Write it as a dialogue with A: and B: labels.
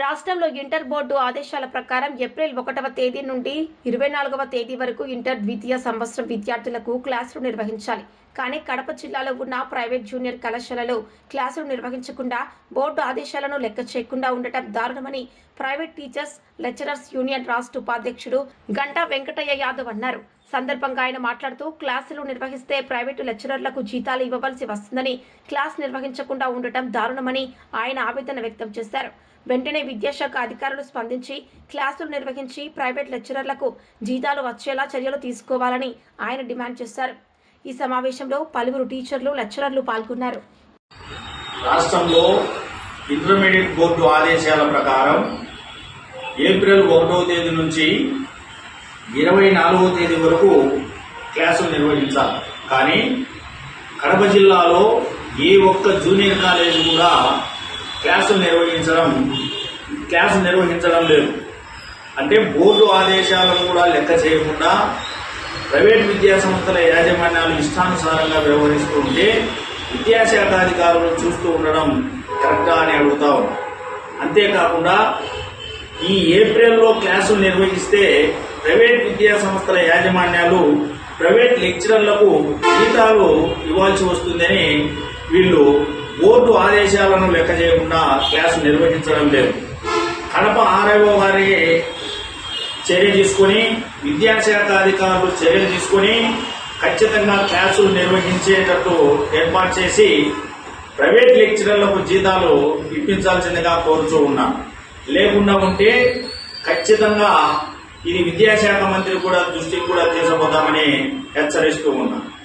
A: రాష్ట్రంలో inter board ఆదేశాల ప్రకారం ఏప్రిల్ ఒకటవ తేదీ నుండి ఇరవై నాలుగవ తేదీ వరకు ఇంటర్ ద్వితీయ సంవత్సరం విద్యార్థులకు క్లాసులు నిర్వహించాలి. కానీ కడప జిల్లాలో ఉన్న ప్రైవేట్ జూనియర్ కళాశాలలో క్లాసులు నిర్వహించకుండా బోర్డు ఆదేశాలను లెక్క చేయకుండా ఉండటం దారుణమని ప్రైవేట్ టీచర్స్ లెక్చరర్స్ యూనియన్ రాష్ట్ర ఉపాధ్యక్షుడు గంటా వెంకటయ్య యాదవ్ అన్నారు. సందర్భంగా ఆయన మాట్లాడుతూ క్లాసులు నిర్వహిస్తే ప్రైవేటు లెక్చరర్లకు జీతాలు ఇవ్వవలసి వస్తుందని క్లాస్ నిర్వహించకుండా ఉండటం దారుణమని ఆయన ఆవేదన వ్యక్తం చేశారు. వెంటనే విద్యాశాఖ అధికారులు స్పందించి క్లాసులు నిర్వహించి ప్రైవేట్ లెక్చరర్లకు జీతాలు వచ్చేలా చర్యలు తీసుకోవాలని ఆయన డిమాండ్ చేశారు. ఈ సమావేశంలో పలువురు టీచర్లు లెక్చరర్లు పాల్గొన్నారు.
B: రాష్ట్రంలో ఇంటర్మీడియట్ బోర్డు ఆదేశాల ప్రకారం ఏప్రిల్ ఒకటో తేదీ నుంచి ఇరవై నాలుగవ తేదీ వరకు క్లాసులు నిర్వహించాలి. కానీ కడప జిల్లాలో ఏ ఒక్క జూనియర్ కాలేజ్ కూడా క్లాసులు నిర్వహించడం క్లాసులు నిర్వహించడం లేదు. అంటే బోర్డు ఆదేశాలను కూడా లెక్క చేయకుండా ప్రైవేట్ విద్యా సంస్థల యాజమాన్యాలు ఇష్టానుసారంగా వ్యవహరిస్తూ ఉంటే విద్యాశాఖ అధికారులు చూస్తూ ఉండడం కరెక్టా అని అడుగుతా ఉన్నాం అంతేకాకుండా ఈ ఏప్రిల్లో క్లాసులు నిర్వహిస్తే ప్రైవేట్ విద్యా సంస్థల యాజమాన్యాలు ప్రైవేట్ లెక్చరర్లకు జీతాలు ఇవ్వాల్సి వస్తుందని వీళ్ళు బోర్డు ఆదేశాలను లెక్క చేయకుండా క్లాసు నిర్వహించడం లేదు. కడప ఆర్ఐఓ గారి చర్య తీసుకొని విద్యాశాఖ అధికారులు చర్యలు తీసుకొని ఖచ్చితంగా క్లాసులు నిర్వహించేటట్టు ఏర్పాటు చేసి ప్రైవేట్ లెక్చరర్లకు జీతాలు ఇప్పించాల్సిందిగా కోరుతూ ఉన్నాను లేకుండా ఉంటే ఖచ్చితంగా ఇది విద్యాశాఖ మంత్రి కూడా దృష్టికి కూడా తీసుకుపోతామని హెచ్చరిస్తూ ఉన్నాను.